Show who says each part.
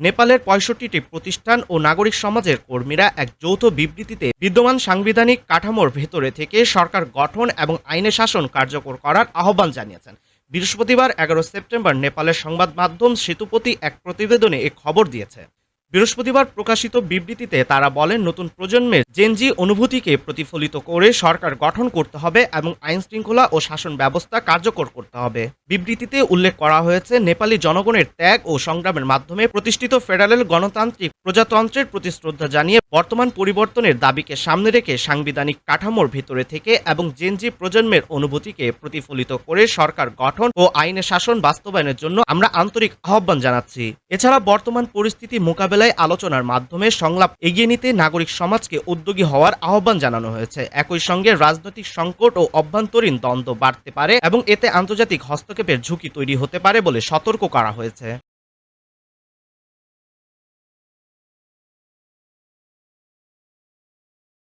Speaker 1: নেপালের পঁয়ষট্টিটি প্রতিষ্ঠান ও নাগরিক সমাজের কর্মীরা এক যৌথ বিবৃতিতে বিদ্যমান সাংবিধানিক কাঠামোর ভেতরে থেকে সরকার গঠন এবং আইনে শাসন কার্যকর করার আহ্বান জানিয়েছেন। বৃহস্পতিবার এগারো সেপ্টেম্বর নেপালের সংবাদ মাধ্যম সেতুপতি এক প্রতিবেদনে এ খবর দিয়েছে। বৃহস্পতিবার প্রকাশিত বিবৃতিতে তারা বলেন, নতুন প্রজন্মের জেনজি অনুভূতিকে প্রতিফলিত করে সরকার গঠন করতে হবে এবং আইন শৃঙ্খলা ও শাসন ব্যবস্থা কার্যকর করতে হবে। বিবৃতিতে উল্লেখ করা হয়েছে, নেপালি জনগণের ত্যাগ ও সংগ্রামের মাধ্যমে প্রতিষ্ঠিত ফেডারেল গণতান্ত্রিক প্রজাতন্ত্রের প্রতি শ্রদ্ধা জানিয়ে বর্তমান পরিবর্তনের দাবিকে সামনে রেখে সাংবিধানিক কাঠামোর ভিতরে থেকে এবং জেনজি প্রজন্মের অনুভূতিকে প্রতিফলিত করে সরকার গঠন ও আইনে শাসন বাস্তবায়নের জন্য আমরা আন্তরিক আহ্বান জানাচ্ছি। এছাড়া বর্তমান পরিস্থিতি মোকাবেলায় আলোচনার মাধ্যমে সংলাপ এগিয়ে নিতে নাগরিক সমাজকে উদ্যোগী হওয়ার আহ্বান জানানো হয়েছে। একই সঙ্গে রাজনৈতিক সংকট ও অভ্যন্তরীণ দ্বন্দ্ব বাড়তে পারে এবং এতে আন্তর্জাতিক হস্তক্ষেপের ঝুঁকি তৈরি হতে পারে বলে সতর্ক করা হয়েছে।